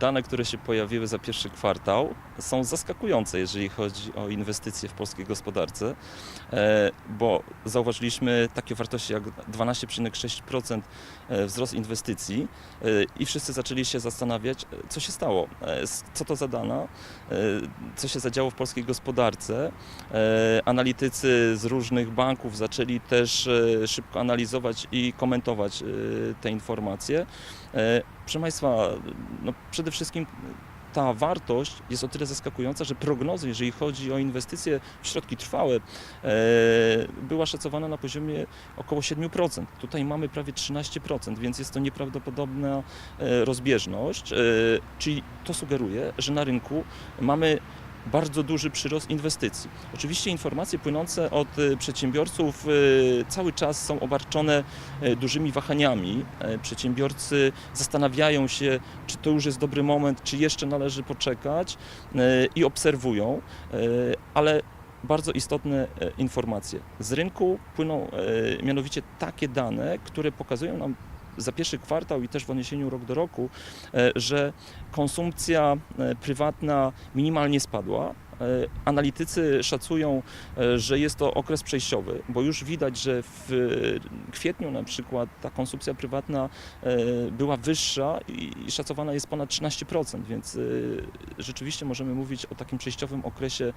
Dane, które się pojawiły za pierwszy kwartał, są zaskakujące, jeżeli chodzi o inwestycje w polskiej gospodarce, e, bo zauważyliśmy takie wartości jak 12,6% e, wzrost inwestycji e, i wszyscy zaczęli się zastanawiać, co się stało, co to za dana, co się zadziało w polskiej gospodarce. Analitycy z różnych banków zaczęli też szybko analizować i komentować te informacje. Proszę Państwa, no przede wszystkim ta wartość jest o tyle zaskakująca, że prognozy, jeżeli chodzi o inwestycje w środki trwałe, e, była szacowana na poziomie około 7%. Tutaj mamy prawie 13%, więc jest to nieprawdopodobna e, rozbieżność, e, czyli to sugeruje, że na rynku mamy bardzo duży przyrost inwestycji. Oczywiście informacje płynące od e, przedsiębiorców e, cały czas są obarczone e, dużymi wahaniami. Przedsiębiorcy zastanawiają się, czy to już jest dobry moment, czy jeszcze należy poczekać i obserwują, ale bardzo istotne informacje. Z rynku płyną mianowicie takie dane, które pokazują nam za pierwszy kwartał i też w odniesieniu rok do roku, e, że konsumpcja e, prywatna minimalnie spadła. E, Analitycy szacują, e, że jest to okres przejściowy, bo już widać, że w kwietniu na przykład ta konsumpcja prywatna e, była wyższa i szacowana jest ponad 13%, więc rzeczywiście możemy mówić o takim przejściowym okresie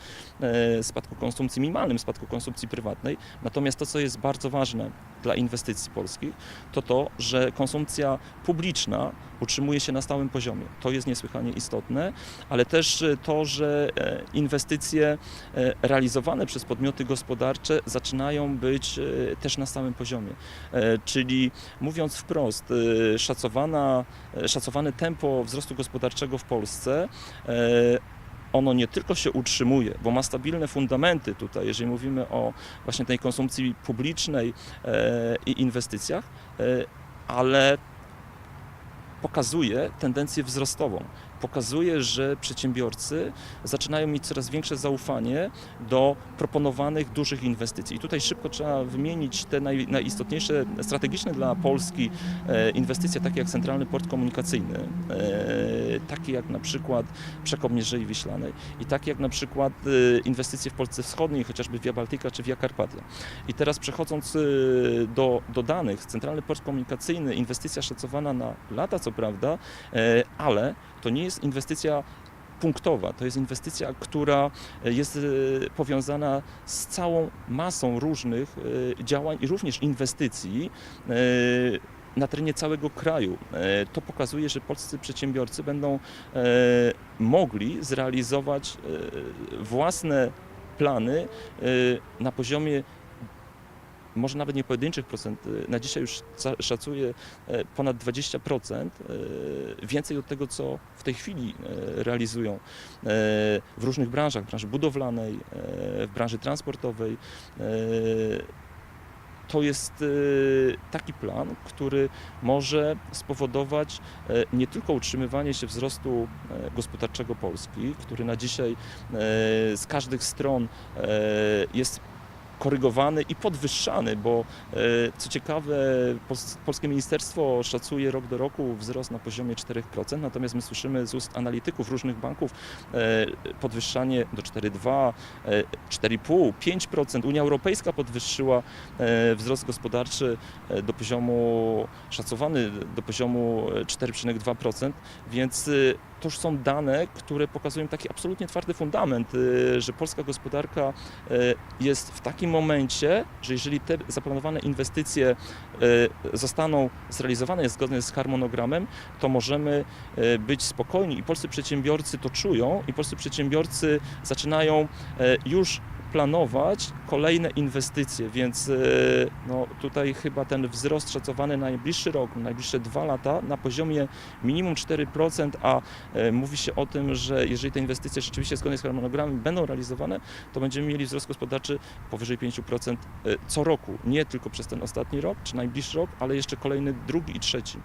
spadku konsumpcji, minimalnym spadku konsumpcji prywatnej. Natomiast to, co jest bardzo ważne dla inwestycji polskich, to to, że konsumpcja publiczna utrzymuje się na stałym poziomie. To jest niesłychanie istotne, ale też to, że e, inwestycje e, realizowane przez podmioty gospodarcze zaczynają być e, też na stałym poziomie. E, Czyli mówiąc wprost, szacowana, szacowane tempo wzrostu gospodarczego w Polsce ono nie tylko się utrzymuje, bo ma stabilne fundamenty tutaj, jeżeli mówimy o właśnie tej konsumpcji publicznej i inwestycjach, ale pokazuje tendencję wzrostową. Pokazuje, że przedsiębiorcy zaczynają mieć coraz większe zaufanie do proponowanych dużych inwestycji. I tutaj szybko trzeba wymienić te naj, najistotniejsze strategiczne dla Polski e, inwestycje, takie jak Centralny Port Komunikacyjny, e, takie jak na przykład przekop Mierzei Wiślanej i takie jak na przykład e, inwestycje w Polsce Wschodniej, chociażby Via Baltica czy Via Carpatia. I teraz przechodząc do, do danych, Centralny Port Komunikacyjny, inwestycja szacowana na lata, co prawda, ale to nie jest inwestycja punktowa, to jest inwestycja, która jest e, powiązana z całą masą różnych e, działań i również inwestycji e, na terenie całego kraju. E, To pokazuje, że polscy przedsiębiorcy będą e, mogli zrealizować e, własne plany e, na poziomie może nawet nie pojedynczych procent, e, na dzisiaj już za- szacuje e, ponad 20%, e, więcej od tego, co w tej chwili e, realizują w różnych branżach, w branży budowlanej, w branży transportowej. To jest taki plan, który może spowodować nie tylko utrzymywanie się wzrostu gospodarczego Polski, który na dzisiaj z każdych stron jest korygowany i podwyższany, bo e, co ciekawe, Pols- Polskie Ministerstwo szacuje rok do roku wzrost na poziomie 4%, natomiast my słyszymy z ust analityków różnych banków e, podwyższanie do 4,2%, e, 4,5%, 5%. Unia Europejska podwyższyła e, wzrost gospodarczy do poziomu, szacowany do poziomu e, 4,2%, więc to już są dane, które pokazują taki absolutnie twardy fundament, e, że polska gospodarka e, jest w takim momencie, że jeżeli te zaplanowane inwestycje e, zostaną zrealizowane zgodnie z harmonogramem, to możemy być spokojni. I polscy przedsiębiorcy to czują i polscy przedsiębiorcy zaczynają już planować kolejne inwestycje, więc e, no, tutaj chyba ten wzrost szacowany na najbliższy rok, na najbliższe dwa lata na poziomie minimum 4%, a e, mówi się o tym, że jeżeli te inwestycje rzeczywiście zgodnie z harmonogramem będą realizowane, to będziemy mieli wzrost gospodarczy powyżej 5% e, co roku, nie tylko przez ten ostatni rok czy najbliższy rok, ale jeszcze kolejny drugi i trzeci.